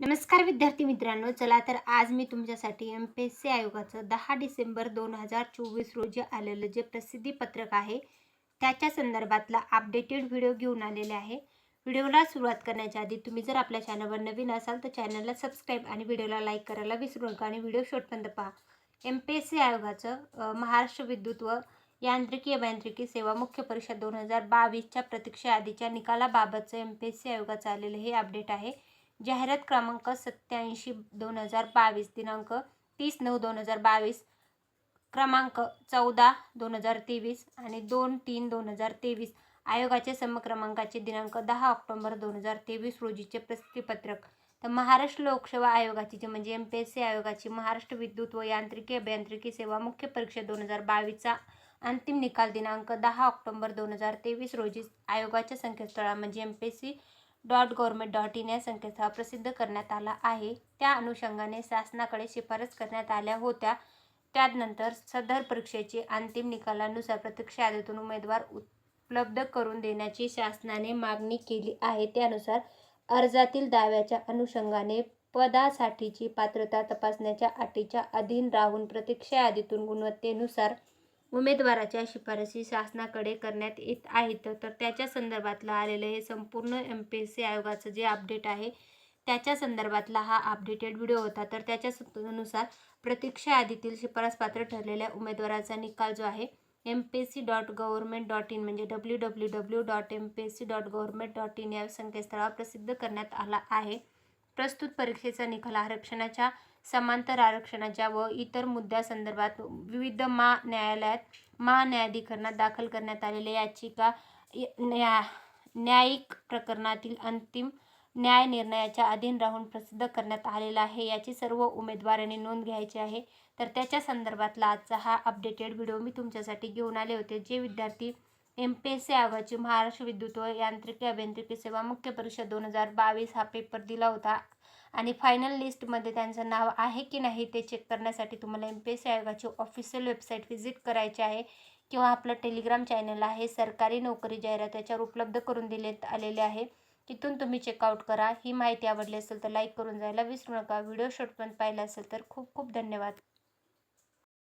नमस्कार विद्यार्थी मित्रांनो चला तर आज मी तुमच्यासाठी एम पी एस सी आयोगाचं दहा डिसेंबर दोन हजार चोवीस रोजी आलेलं जे प्रसिद्धी पत्रक आहे त्याच्या संदर्भातला अपडेटेड व्हिडिओ घेऊन आलेले आहे. व्हिडिओला सुरुवात करण्याच्या आधी तुम्ही जर आपल्या चॅनलवर नवीन असाल तर चॅनलला सबस्क्राईब आणि व्हिडिओला लाईक करायला विसरू नका आणि व्हिडिओ शेवटपर्यंत पहा. एम पी एस सी आयोगाचं महाराष्ट्र विद्युत व यांत्रिकी अभियांत्रिकी सेवा मुख्य परीक्षा दोन हजार बावीसच्या प्रतीक्षा आधीच्या निकालाबाबतचं एम पी एस सी आयोगाचं आलेलं हे अपडेट आहे. जाहिरात क्रमांक सत्याऐंशी दोन हजार बावीस दिनांक तीस नऊ दोन हजार बावीस क्रमांक चौदा दोन हजार तेवीस आणि दोन तीन दोन हजार तेवीस. आयोगाचे समक्रमांकाचे दिनांक दहा ऑक्टोंबर दोन हजार तेवीस रोजीचे प्रसिद्धीपत्रक. तर महाराष्ट्र लोकसेवा आयोगाची जी म्हणजे एम पी एस सी आयोगाची महाराष्ट्र विद्युत व यांत्रिकी अभियांत्रिकी सेवा मुख्य परीक्षा दोन हजार बावीसचा अंतिम निकाल दिनांक दहा ऑक्टोंबर दोन हजार तेवीस रोजी आयोगाच्या संकेतस्थळा म्हणजे M P S C dot government dot in या संकेतस्थळावर प्रसिद्ध करण्यात आला आहे. त्या अनुषंगाने शासनाकडे शिफारस करण्यात आल्या होत्या. त्यानंतर सदर परीक्षेची अंतिम निकालानुसार प्रतीक्षा यादीतून उमेदवार उपलब्ध करून देण्याची शासनाने मागणी केली आहे. त्यानुसार अर्जातील दाव्याच्या अनुषंगाने पदासाठीची पात्रता तपासण्याच्या अटीच्या अधीन राहून प्रतीक्षा यादीतून गुणवत्तेनुसार उमेदवाराच्या शिफारसी शासनाकडे करण्यात येत आहेत तर त्याच्या संदर्भातलं आलेलं हे संपूर्ण एम पी एस सी आयोगाचं जे अपडेट आहे त्याच्या संदर्भातला हा अपडेटेड व्हिडिओ होता. तर त्याच्या नुसार प्रतीक्षा यादीतील शिफारस पात्र ठरलेल्या उमेदवाराचा निकाल जो आहे M P S C dot government dot in म्हणजे W W W dot M P S C dot government dot in या संकेतस्थळावर प्रसिद्ध करण्यात आला आहे. प्रस्तुत परीक्षेचा निकाल आरक्षणाच्या समांतर आरक्षणाच्या व इतर मुद्द्यासंदर्भात विविध मा न्यायालयात महान्यायाधिकरणात दाखल करण्यात आलेल्या याचिका य- न्या न्यायिक प्रकरणातील अंतिम न्याय निर्णयाच्या अधीन राहून प्रसिद्ध करण्यात आलेला आहे. याची सर्व उमेदवारांनी नोंद घ्यायची आहे. तर त्याच्या संदर्भातला आजचा हा अपडेटेड व्हिडिओ मी तुमच्यासाठी घेऊन आले होते. जे विद्यार्थी एम पी एस सी आयोगाची महाराष्ट्र विद्युत व यांत्रिकी अभियांत्रिकी सेवा मुख्य परीक्षा दोन हजार बावीस हा पेपर दिला होता. आणि फायनल लिस्टमध्ये त्यांचं नाव आहे की नाही ते चेक करण्यासाठी तुम्हाला एम पी एस सी आयोगाची ऑफिशियल वेबसाईट व्हिजिट करायची आहे किंवा आपलं टेलिग्राम चॅनल आहे सरकारी नोकरी जाहिरात याच्यावर उपलब्ध करून दिलेत आलेले आहे. तिथून तुम्ही चेकआउट करा. ही माहिती आवडली असेल तर लाईक करून जायला विसरू नका. व्हिडिओ शॉर्टपर्यंत पाहिला असेल तर खूप खूप धन्यवाद.